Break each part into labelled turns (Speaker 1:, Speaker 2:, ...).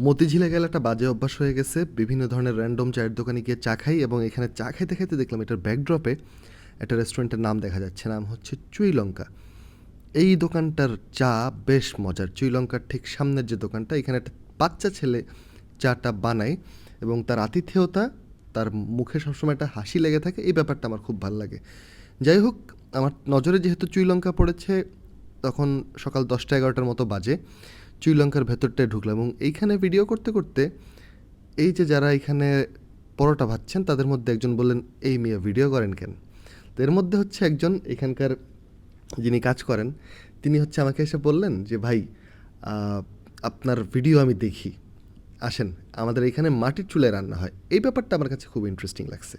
Speaker 1: মতিঝিলে গেলে একটা বাজে অভ্যাস হয়ে গেছে। বিভিন্ন ধরনের র্যান্ডম চায়ের দোকানে গিয়ে চা খাই এবং এখানে চা খাইতে খাইতে দেখলাম এটার ব্যাকড্রপে একটা রেস্টুরেন্টের নাম দেখা যাচ্ছে। নাম হচ্ছে চুইলঙ্কা এই দোকানটার চা বেশ মজার। চুইলঙ্কার ঠিক সামনের যে দোকানটা, এখানে একটা বাচ্চা ছেলে চাটা বানায় এবং তার আতিথেয়তা, তার মুখে সবসময় একটা হাসি লেগে থাকে। এই ব্যাপারটা আমার খুব ভালো লাগে। যাই হোক, আমার নজরে যেহেতু চুইলঙ্কা পড়েছে, তখন সকাল দশটা এগারোটার মতো বাজে। চুইলঙ্কার ভেতরটায় ঢুকলাম এবং এইখানে ভিডিও করতে করতে এই যে যারা এখানে পরোটা ভাজছেন, তাদের মধ্যে একজন বললেন, এই মেয়ে ভিডিও করেন কেন? তো এর মধ্যে হচ্ছে একজন এখানকার যিনি কাজ করেন, তিনি হচ্ছে আমাকে এসে বললেন যে, ভাই আপনার ভিডিও আমি দেখি। আসেন, আমাদের এখানে মাটির চুলায় রান্না হয়। এই ব্যাপারটা আমার কাছে খুব ইন্টারেস্টিং লাগছে।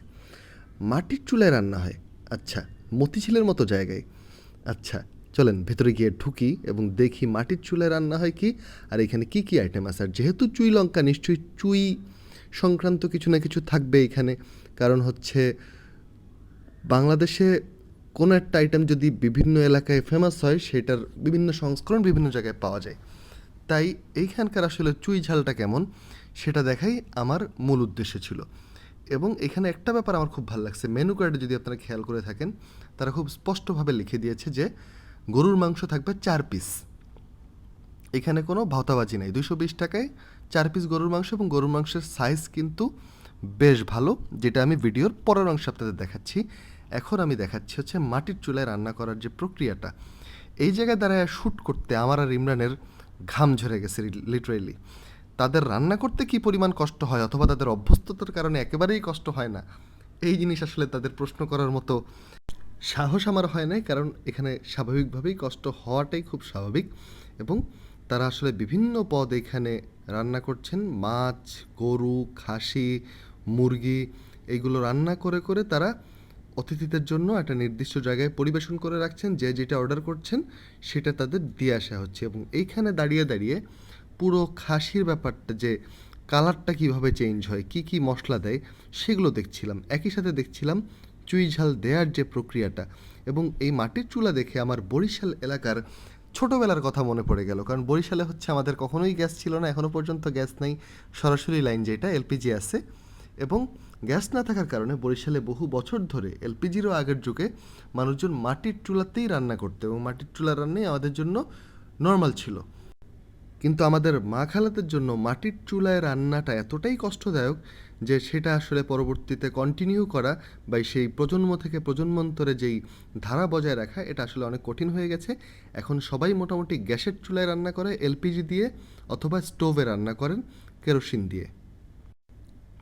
Speaker 1: মাটির চুলায় রান্না হয়? আচ্ছা মতিঝিলের মতো জায়গায়? আচ্ছা চলেন ভেতরে গিয়ে ঢুকি এবং দেখি মাটির চুলায় রান্না হয় কি, আর এখানে কি কি আইটেম আছে? আর যেহেতু চুই লঙ্কা, নিশ্চয়ই চুই সংক্রান্ত কিছু না কিছু থাকবে এখানে। কারণ হচ্ছে বাংলাদেশে কোনো একটা আইটেম যদি বিভিন্ন এলাকায় ফেমাস হয়, সেটার বিভিন্ন সংস্করণ বিভিন্ন জায়গায় পাওয়া যায়। তাই এইখানকার আসলে চুই ঝালটা কেমন, সেটা দেখাই আমার মূল উদ্দেশ্য ছিল। এবং এখানে একটা ব্যাপার আমার খুব ভালো লাগছে। মেনু কার্ডে যদি আপনারা খেয়াল করে থাকেন, তারা খুব স্পষ্টভাবে লিখে দিয়েছে যে গরুর মাংস থাকবে চার পিস এখানে কোনো ভাওতাবাজি নাই। দুশো বিশ টাকায় চার পিস গরুর মাংস এবং গরুর মাংসের সাইজ কিন্তু বেশ ভালো, যেটা আমি ভিডিওর পরের অংশ আপনাদের দেখাচ্ছি। এখন আমি দেখাচ্ছি হচ্ছে মাটির চুলায় রান্না করার যে প্রক্রিয়াটা। এই জায়গায় দাঁড়ায় শ্যুট করতে আমার আর ইমরানের ঘাম ঝরে গেছে লিটারেলি তাদের রান্না করতে কি পরিমাণ কষ্ট হয় অথবা তাদের অভ্যস্ততার কারণে একেবারেই কষ্ট হয় না? এই জিনিস আসলে তাদের প্রশ্ন করার মতো সাহস আমার হয় নাই, কারণ এখানে স্বাভাবিকভাবেই কষ্ট হওয়াটাই খুব স্বাভাবিক এবং তারা আসলে বিভিন্ন পদ এখানে রান্না করছেন। মাছ, গরু, খাসি, মুরগি এইগুলো রান্না করে করে তারা অতিথিদের জন্য একটা নির্দিষ্ট জায়গায় পরিবেশন করে রাখছেন। যে যেটা অর্ডার করছেন সেটা তাদের দিয়ে আসা হচ্ছে এবং এইখানে দাঁড়িয়ে দাঁড়িয়ে পুরো খাসির ব্যাপারটা যে কালারটা কীভাবে চেঞ্জ হয়, কি কি মশলা দেয় সেগুলো দেখছিলাম। একই সাথে দেখছিলাম চুই ঝাল দেওয়ার যে প্রক্রিয়াটা এবং এই মাটির চুলা দেখে আমার বরিশাল এলাকার ছোটোবেলার কথা মনে পড়ে গেল। কারণ বরিশালে হচ্ছে আমাদের কখনোই গ্যাস ছিল না এখনও পর্যন্ত গ্যাস নেই। সরাসরি লাইন যেটা এলপিজি আছে এবং গ্যাস না থাকার কারণে বরিশালে বহু বছর ধরে এলপিজিরও আগের যুগে মানুষজন মাটির চুলাতেই রান্না করতো এবং মাটির চুলা রান্নাই আমাদের জন্য নর্মাল ছিল। কিন্তু আমাদের মা খালাদের জন্য মাটির চুলায় রান্নাটা এতটাই কষ্টদায়ক যে সেটা আসলে পরবর্তীতে কন্টিনিউ করা বা সেই প্রজন্ম থেকে প্রজন্মান্তরে যেই ধারা বজায় রাখা, এটা আসলে অনেক কঠিন হয়ে গেছে। এখন সবাই মোটামুটি গ্যাসের চুলায় রান্না করে, এলপিজি দিয়ে অথবা স্টোভে রান্না করেন, কেরোসিন দিয়ে।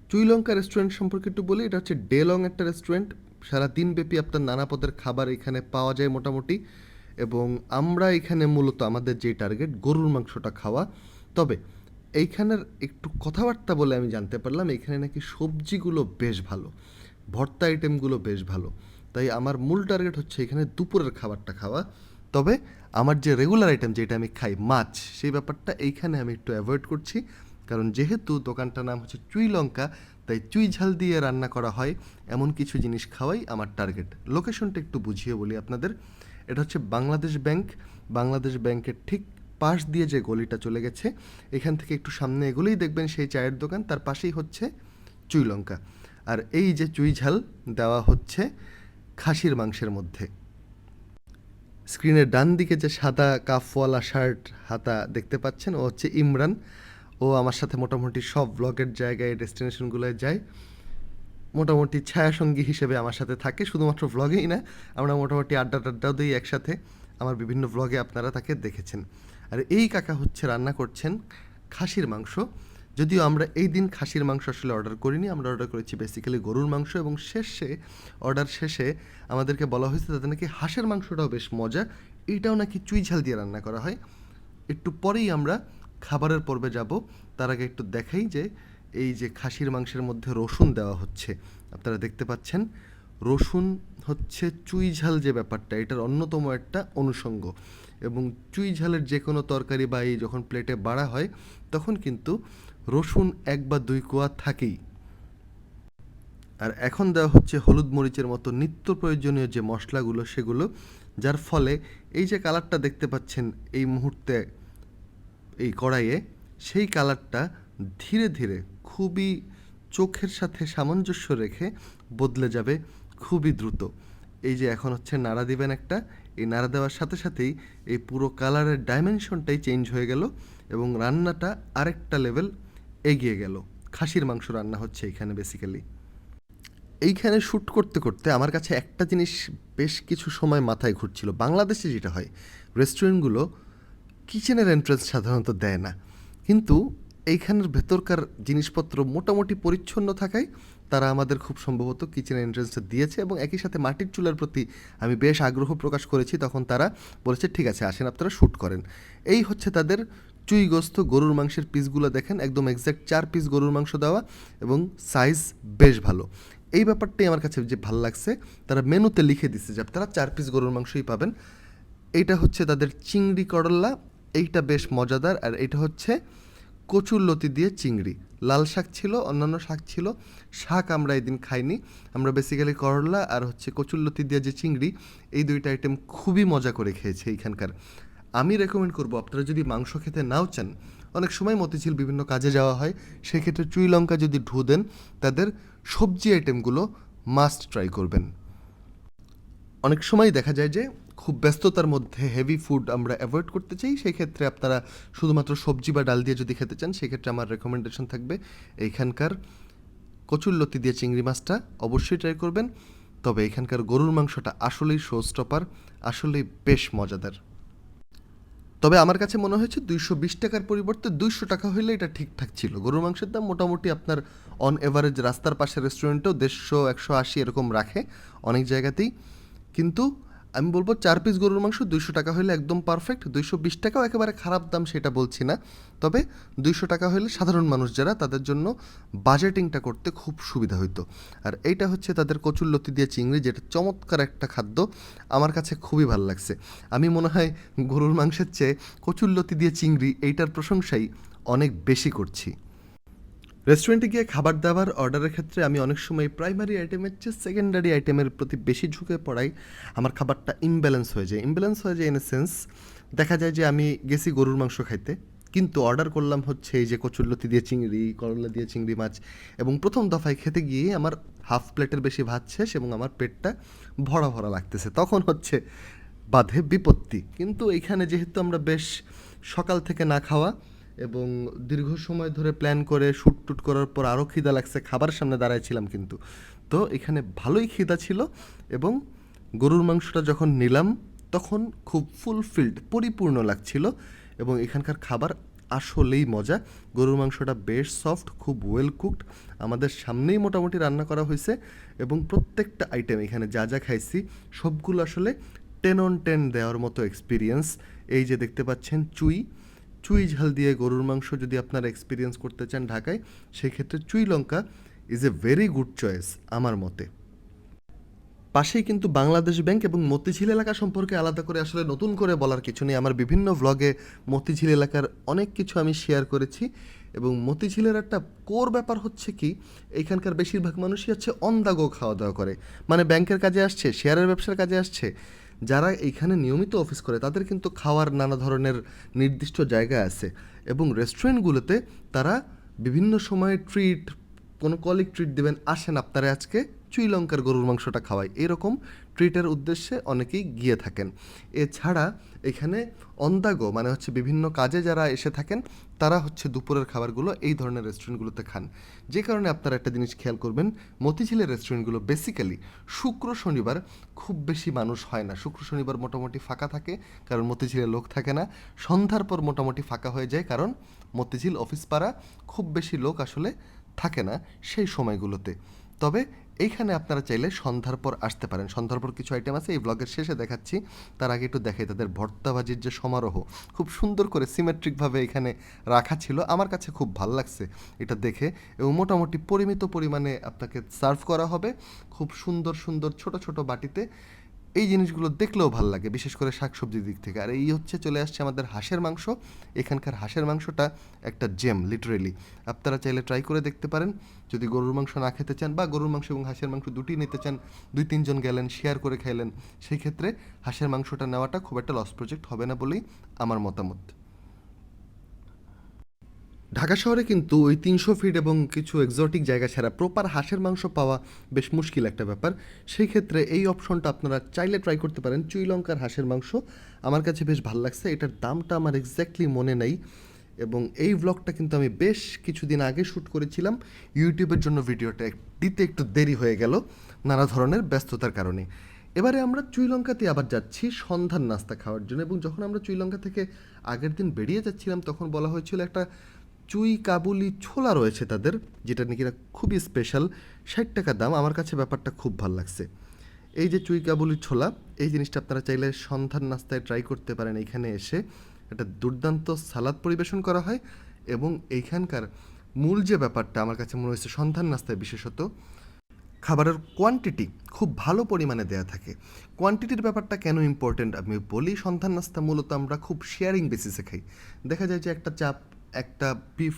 Speaker 1: চুইলঙ্কা রেস্টুরেন্ট সম্পর্কে একটু বলি, এটা হচ্ছে ডে লং একটা রেস্টুরেন্ট সারা দিনব্যাপী আপনার নানা পদের খাবার এখানে পাওয়া যায় মোটামুটি। এবং আমরা এখানে মূলত আমাদের যে টার্গেট গরুর মাংসটা খাওয়া। তবে এইখানের একটু কথাবার্তা বলে আমি জানতে পারলাম এখানে নাকি সবজিগুলো বেশ ভালো, ভর্তা আইটেমগুলো বেশ ভালো। তাই আমার মূল টার্গেট হচ্ছে এখানে দুপুরের খাবারটা খাওয়া। তবে আমার যে রেগুলার আইটেম যেটা আমি খাই, মাছ, সেই ব্যাপারটা এইখানে আমি একটু অ্যাভয়েড করছি। কারণ যেহেতু দোকানটার নাম হচ্ছে চুই লঙ্কা, তাই চুই ঝাল দিয়ে রান্না করা হয়, এমন কিছু জিনিস খাওয়াই আমার টার্গেট লোকেশনটা একটু বুঝিয়ে বলি আপনাদের। এটা হচ্ছে বাংলাদেশ ব্যাংক বাংলাদেশ ব্যাংকের ঠিক পাশ দিয়ে যে গলিটা চলে গেছে, এখান থেকে একটু সামনে এগুলোই দেখবেন সেই চায়ের দোকান, তার পাশেই হচ্ছে চুই লঙ্কা। আর এই যে চুই ঝাল দেওয়া হচ্ছে খাসির মাংসের মধ্যে। স্ক্রিনের ডান দিকে যে সাদা কাফওয়ালা শার্ট হাতা দেখতে পাচ্ছেন, ও হচ্ছে ইমরান। ও আমার সাথে মোটামুটি সব ব্লগের জায়গায়, ডেস্টিনেশনগুলোয় যায়। মোটামুটি ছায়াসঙ্গী হিসেবে আমার সাথে থাকে, শুধুমাত্র ভ্লগেই না, আমরা মোটামুটি আড্ডা টাড্ডাও দিই একসাথে। আমার বিভিন্ন ভ্লগে আপনারা তাকে দেখেছেন। আর এই কাকা হচ্ছে রান্না করছেন খাসির মাংস। যদিও আমরা এই দিন খাসির মাংস আসলে অর্ডার করিনি, আমরা অর্ডার করেছি বেসিক্যালি গরুর মাংস এবং শেষে অর্ডার শেষে আমাদেরকে বলা হয়েছে তাদের নাকি হাঁসের মাংসটাও বেশ মজা এইটাও নাকি চুই ঝাল দিয়ে রান্না করা হয়। একটু পরেই আমরা খাবারের পর্বে যাব, তার আগে একটু দেখাই যে এই যে খাসির মাংসের মধ্যে রসুন দেওয়া হচ্ছে, আপনারা দেখতে পাচ্ছেন, রসুন হচ্ছে চুই ঝাল যে ব্যাপারটা, এটার অন্যতম একটা অনুষঙ্গ। এবং চুই ঝালের যে কোনো তরকারি বা এই যখন প্লেটে বাড়া হয়, তখন কিন্তু রসুন এক বা দুই কোয়া থাকেই। আর এখন দেওয়া হচ্ছে হলুদ মরিচের মতো নিত্য প্রয়োজনীয় যে মশলাগুলো, সেগুলো, যার ফলে এই যে কালারটা দেখতে পাচ্ছেন এই মুহূর্তে, এই কড়াইয়ে, সেই কালারটা ধীরে ধীরে খুবই চোখের সাথে সামঞ্জস্য রেখে বদলে যাবে। খুবই দ্রুত। এই যে এখন হচ্ছে নাড়া দিবেন একটা, এই নাড়া দেওয়ার সাথে সাথেই এই পুরো কালারের ডাইমেনশনটাই চেঞ্জ হয়ে গেল এবং রান্নাটা আরেকটা লেভেল এগিয়ে গেল। খাসির মাংস রান্না হচ্ছে এখানে বেসিক্যালি এইখানে শ্যুট করতে করতে আমার কাছে একটা জিনিস বেশ কিছু সময় মাথায় ঘুরছিল। বাংলাদেশে যেটা হয় রেস্টুরেন্টগুলো কিচেনের এন্ট্রেন্স সাধারণত দেয় না। কিন্তু এইখানের ভেতরকার জিনিসপত্র মোটামুটি পরিচ্ছন্ন থাকায় তারা আমাদের খুব সম্ভবত কিচেন এন্ট্রান্সটা দিয়েছে এবং একই সাথে মাটির চুলার প্রতি আমি বেশ আগ্রহ প্রকাশ করেছি। তখন তারা বলেছে, ঠিক আছে, আসেন, আপনারা শ্যুট করেন। এই হচ্ছে তাদের চুইগস্ত গরুর মাংসের পিসগুলো দেখেন, একদম এক্স্যাক্ট চার পিস গরুর মাংস দেওয়া এবং সাইজ বেশ ভালো। এই ব্যাপারটাই আমার কাছে যে ভালো লাগছে, তারা মেনুতে লিখে দিচ্ছে যে আপনারা চার পিস গরুর মাংসই পাবেন। এইটা হচ্ছে তাদের চিংড়ি করল্লা এইটা বেশ মজাদার, আর এটা হচ্ছে কচুর লতি দিয়ে চিংড়ি। লাল শাক ছিল, অন্যান্য শাক ছিল। শাক আমরা এদিন খাইনি। আমরা বেসিক্যালি করলা আর হচ্ছে কচুরলতি দিয়ে যে চিংড়ি, এই দুইটা আইটেম খুবই মজা করে খেয়েছি এইখানকার। আমি রেকমেন্ড করব, আপনারা যদি মাংস খেতে নাও চান, অনেক সময় মতিঝিল বিভিন্ন কাজে যাওয়া হয়, সেক্ষেত্রে চুই লঙ্কা যদি ঢু দেন, তাদের সবজি আইটেমগুলো মাস্ট ট্রাই করবেন। অনেক সময় দেখা যায় যে খুব ব্যস্ততার মধ্যে হেভি ফুড আমরা অ্যাভয়েড করতে চাই সেই ক্ষেত্রে আপনারা শুধুমাত্র সবজি বা ডাল দিয়ে যদি খেতে চান, সেক্ষেত্রে আমার রেকমেন্ডেশন থাকবে এইখানকার কচুরলতি দিয়ে চিংড়ি মাছটা অবশ্যই ট্রাই করবেন। তবে এখানকার গরুর মাংসটা আসলেই শো স্টপার আসলেই বেশ মজাদার। তবে আমার কাছে মনে হয়েছে দুইশো বিশ টাকার পরিবর্তে দুইশো টাকা হইলে এটা ঠিকঠাক ছিল। গরুর মাংসের দাম মোটামুটি আপনার অন এভারেজ রাস্তার পাশে রেস্টুরেন্টেও দেড়শো, একশো আশি এরকম রাখে অনেক জায়গাতেই। কিন্তু আমি বলব চার পিস গরুর মাংস দুইশো টাকা হলে একদম পারফেক্ট দুইশো বিশ টাকাও একেবারে খারাপ দাম সেটা বলছি না। তবে দুইশো টাকা হলে সাধারণ মানুষ যারা, তাদের জন্য বাজেটিংটা করতে খুব সুবিধা হইতো। আর এইটা হচ্ছে তাদের কচুরলতি দিয়ে চিংড়ি, যেটা চমৎকার একটা খাদ্য। আমার কাছে খুবই ভালো লাগছে। আমি মনে হয় গরুর মাংসের চেয়ে কচুরলতি দিয়ে চিংড়ি এইটার প্রশংসাই অনেক বেশি করছি। রেস্টুরেন্টে গিয়ে খাবার দাবার অর্ডারের ক্ষেত্রে আমি অনেক সময় প্রাইমারি আইটেমের চেয়ে সেকেন্ডারি আইটেমের প্রতি বেশি ঝুঁকে পড়াই। আমার খাবারটা ইমব্যালেন্স হয়ে যায়। ইমব্যালেন্স হয়ে যায় ইন এ সেন্স দেখা যায় যে আমি গেছি গরুর মাংস খাইতে, কিন্তু অর্ডার করলাম হচ্ছে এই যে কচুরলতি দিয়ে চিংড়ি, করলা দিয়ে চিংড়ি মাছ এবং প্রথম দফায় খেতে গিয়ে আমার হাফ প্লেটের বেশি ভাত শেষ এবং আমার পেটটা ভরা ভরা লাগতেছে। তখন হচ্ছে বাধে বিপত্তি। কিন্তু এইখানে যেহেতু আমরা বেশ সকাল থেকে না খাওয়া এবং দীর্ঘ সময় ধরে প্ল্যান করে শ্যুট টুট করার পর আরও খিদা লাগছে খাবার সামনে দাঁড়াইছিলাম কিন্তু। তো এখানে ভালোই খিদা ছিল এবং গরুর মাংসটা যখন নিলাম, তখন খুব ফুলফিলড পরিপূর্ণ লাগছিল এবং এখানকার খাবার আসলেই মজা। গরুর মাংসটা বেশ সফট খুব ওয়েল কুকড আমাদের সামনেই মোটামুটি রান্না করা হয়েছে এবং প্রত্যেকটা আইটেম এখানে যা যা খাইছি, সবগুলো আসলে টেন অন টেন দেওয়ার মতো এক্সপিরিয়েন্স এই যে দেখতে পাচ্ছেন, চুই চুই ঝাল দিয়ে গরুর মাংস যদি আপনারা এক্সপিরিয়েন্স করতে চান ঢাকায়, সেক্ষেত্রে Chui Lanka is a very good choice আমার মতে। পাশেই কিন্তু বাংলাদেশ ব্যাংক এবং মতিঝিল এলাকা সম্পর্কে আলাদা করে আসলে নতুন করে বলার কিছু নেই। আমার বিভিন্ন ভ্লগে মতিঝিল এলাকার অনেক কিছু আমি শেয়ার করেছি এবং মতিঝিলের একটা কোর ব্যাপার হচ্ছে কি এইখানকার বেশিরভাগ মানুষই হচ্ছে অন দ্য গো খাওয়া দাওয়া করে। মানে ব্যাংকের কাজে আসছে শেয়ারের ব্যবসার কাজে আসছে। যারা এইখানে নিয়মিত অফিস করে, তাদের কিন্তু খাওয়ার নানা ধরনের নির্দিষ্ট জায়গা আছে এবং রেস্টুরেন্টগুলোতে তারা বিভিন্ন সময়ে ট্রিট, কোনো কলিক ট্রিট দেবেন, আসেন আপনারা আজকে। চুই লঙ্কার গরুর মাংসটা খাওয়াই এরকম ট্রিটের উদ্দেশ্যে অনেকেই গিয়ে থাকেন। এছাড়া এখানে অন্দাগো মানে হচ্ছে বিভিন্ন কাজে যারা এসে থাকেন, তারা হচ্ছে দুপুরের খাবারগুলো এই ধরনের রেস্টুরেন্টগুলোতে খান। যে কারণে আপনারা একটা জিনিস খেয়াল করবেন, মতিঝিলের রেস্টুরেন্টগুলো বেসিক্যালি শুক্র শনিবার খুব বেশি মানুষ হয় না। শুক্র শনিবার মোটামুটি ফাঁকা থাকে, কারণ মতিঝিলে লোক থাকে না। সন্ধ্যার পর মোটামুটি ফাঁকা হয়ে যায়, কারণ মতিঝিল অফিস পাড়া খুব বেশি লোক আসলে থাকে না সেই সময়গুলোতে। তবে এইখানে আপনারা চাইলে সন্ধ্যার পর আসতে পারেন। সন্ধ্যার পর কিছু আইটেম আছে, এই ব্লগের শেষে দেখাচ্ছি। তার আগে একটু দেখাই তাদের ভর্তাবাজির যে সমারোহ। খুব সুন্দর করে সিমেট্রিকভাবে এখানে রাখা ছিল। আমার কাছে খুব ভালো লাগছে এটা দেখে। এবং মোটামুটি পরিমিত পরিমাণে আপনাকে সার্ভ করা হবে। খুব সুন্দর সুন্দর ছোট ছোট বাটিতে এই জিনিসগুলো দেখলেও ভালো লাগে, বিশেষ করে শাকসবজির দিক থেকে। আর এই হচ্ছে চলে আসছে আমাদের হাঁসের মাংস। এখানকার হাঁসের মাংসটা একটা জেম লিটারেলি আপনারা চাইলে ট্রাই করে দেখতে পারেন। যদি গরুর মাংস না খেতে চান বা গরুর মাংস এবং হাঁসের মাংস দুটি নিতে চান, দুই তিনজন গেলেন শেয়ার করে খাইলেন, সেই ক্ষেত্রে হাঁসের মাংসটা নেওয়াটা খুব একটা লস প্রজেক্ট হবে না বলেই আমার মতামত। ঢাকা শহরে কিন্তু ওই তিনশো ফিট এবং কিছু এক্সোটিক জায়গা ছাড়া প্রপার হাঁসের মাংস পাওয়া বেশ মুশকিল একটা ব্যাপার। সেই ক্ষেত্রে এই অপশনটা আপনারা চাইলে ট্রাই করতে পারেন। চুইলঙ্কার হাঁসের মাংস আমার কাছে বেশ ভালো লাগছে। এটার দামটা আমার এক্স্যাক্টলি মনে নেই এবং এই ব্লগটা কিন্তু আমি বেশ কিছুদিন আগে শ্যুট করেছিলাম। ইউটিউবের জন্য ভিডিওটা দিতে একটু দেরি হয়ে গেল নানা ধরনের ব্যস্ততার কারণে। এবারে আমরা চুইলঙ্কাতে আবার যাচ্ছি সন্ধ্যার নাস্তা খাওয়ার জন্য এবং যখন আমরা চুইলঙ্কা থেকে আগের দিন বেরিয়ে যাচ্ছিলাম, তখন বলা হয়েছিল একটা চুই কাবুলি ছোলা রয়েছে তাদের, যেটা নাকি খুবই স্পেশাল ষাট টাকা দাম, আমার কাছে ব্যাপারটা খুব ভালো লাগছে। এই যে চুই কাবুলি ছোলা, এই জিনিসটা আপনারা চাইলে সন্ধ্যার নাস্তায় ট্রাই করতে পারেন। এখানে এসে একটা দুর্দান্ত সালাদ পরিবেশন করা হয় এবং এইখানকার মূল যে ব্যাপারটা আমার কাছে মনে হয়েছে সন্ধ্যার নাস্তায় বিশেষত, খাবারের কোয়ান্টিটি খুব ভালো পরিমাণে দেয়া থাকে। কোয়ান্টিটির ব্যাপারটা কেন ইম্পর্ট্যান্ট আমি বলি সন্ধ্যান নাস্তা মূলত আমরা খুব শেয়ারিং বেসিসে খাই। দেখা যায় যে একটা চাপ একটা বিফ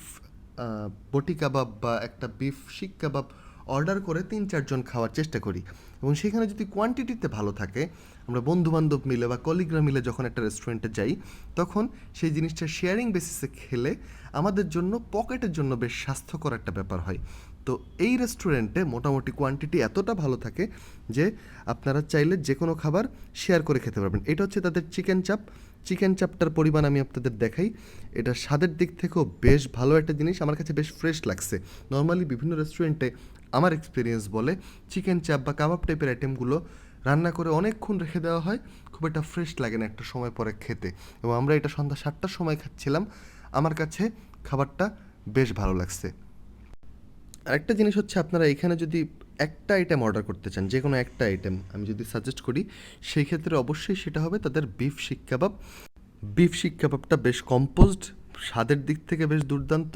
Speaker 1: বটি কাবাব বা একটা বিফ শিক কাবাব অর্ডার করে তিন চারজন খাওয়ার চেষ্টা করি। এবং সেখানে যদি কোয়ান্টিটিতে ভালো থাকে, আমরা বন্ধু বান্ধব মিলে বা কলিগরা মিলে যখন একটা রেস্টুরেন্টে যাই, তখন সেই জিনিসটা শেয়ারিং বেসিসে খেলে আমাদের জন্য পকেটের জন্য বেশ স্বাস্থ্যকর একটা ব্যাপার হয়। তো এই রেস্টুরেন্টে মোটামুটি কোয়ান্টিটি এতটা ভালো থাকে যে আপনারা চাইলে যে কোনো খাবার শেয়ার করে খেতে পারবেন। এটা হচ্ছে তাদের চিকেন চাপ চিকেন চাপটার পরিমাণ আমি আপনাদের দেখাই। এটা স্বাদের দিক থেকেও বেশ ভালো একটা জিনিস। আমার কাছে বেশ ফ্রেশ লাগছে। নর্মালি বিভিন্ন রেস্টুরেন্টে আমার এক্সপিরিয়েন্স বলে চিকেন চাপ বা কাবাব টাইপের আইটেমগুলো রান্না করে অনেকক্ষণ রেখে দেওয়া হয়। খুব একটা ফ্রেশ লাগে না একটা সময় পরে খেতে। এবং আমরা এটা সন্ধ্যা সাতটার সময় খাচ্ছিলাম। আমার কাছে খাবারটা বেশ ভালো লাগছে। আরেকটা জিনিস হচ্ছে আপনারা এখানে যদি একটা আইটেম অর্ডার করতে চান যে কোনো একটা আইটেম আমি যদি সাজেস্ট করি, সেই ক্ষেত্রে অবশ্যই সেটা হবে তাদের বিফ শিক কাবাব বিফ শিক কাবাবটা বেশ কম্পোজড স্বাদের দিক থেকে বেশ দুর্দান্ত,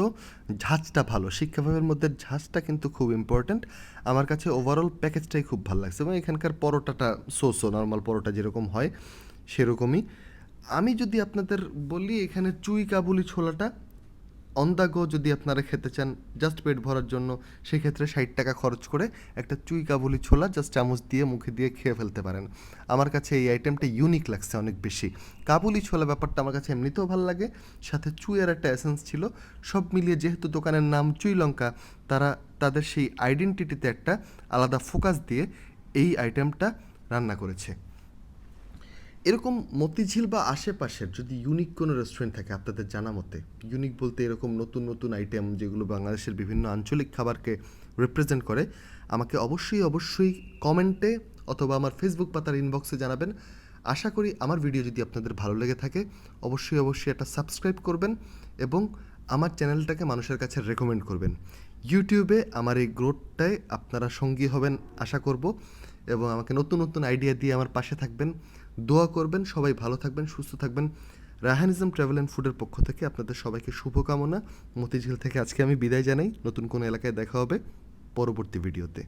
Speaker 1: ঝাঁজটা ভালো। শিক কাবাবের মধ্যে ঝাঁজটা কিন্তু খুব ইম্পর্ট্যান্ট আমার কাছে ওভারঅল প্যাকেজটাই খুব ভালো লাগছে এবং এখানকার পরোটাটা সোসো নর্মাল পরোটা যেরকম হয়, সেরকমই। আমি যদি আপনাদের বলি এখানে চুই কাবুলি ছোলাটা অন দ্য গো যদি আপনারা খেতে চান জাস্ট পেট ভরার জন্য, সেক্ষেত্রে ষাট টাকা খরচ করে একটা চুই কাবুলি ছোলা জাস্ট চামচ দিয়ে মুখে দিয়ে খেয়ে ফেলতে পারেন। আমার কাছে এই আইটেমটা ইউনিক লাগছে অনেক বেশি। কাবুলি ছোলা ব্যাপারটা আমার কাছে এমনিতেও ভালো লাগে, সাথে চুইয়ের একটা এসেন্স ছিল। সব মিলিয়ে যেহেতু দোকানের নাম চুই লঙ্কা, তারা, তাদের সেই আইডেন্টিটিতে একটা আলাদা ফোকাস দিয়ে এই আইটেমটা রান্না করেছে। এরকম মতিঝিল বা আশেপাশের যদি ইউনিক কোনো রেস্টুরেন্ট থাকে আপনাদের জানা মতে ইউনিক বলতে এরকম নতুন নতুন আইটেম যেগুলো বাংলাদেশের বিভিন্ন আঞ্চলিক খাবারকে রিপ্রেজেন্ট করে, আমাকে অবশ্যই অবশ্যই কমেন্টে অথবা আমার ফেসবুক পাতার ইনবক্সে জানাবেন। আশা করি আমার ভিডিও যদি আপনাদের ভালো লেগে থাকে, অবশ্যই অবশ্যই এটা সাবস্ক্রাইব করবেন এবং আমার চ্যানেলটাকে মানুষের কাছে রেকমেন্ড করবেন। ইউটিউবে আমার এই গ্রোথটায় আপনারা সঙ্গী হবেন, আশা করব। এবং আমাকে নতুন নতুন আইডিয়া দিয়ে আমার পাশে থাকবেন। দোয়া করবেন, সবাই ভালো থাকবেন, সুস্থ থাকবেন। রাহানিজম ট্রাভেল অ্যান্ড ফুডের পক্ষ থেকে আপনাদের সবাইকে শুভকামনা। মতিঝিল থেকে আজকে আমি বিদায় জানাই। নতুন কোনো এলাকায় দেখা হবে পরবর্তী ভিডিওতে।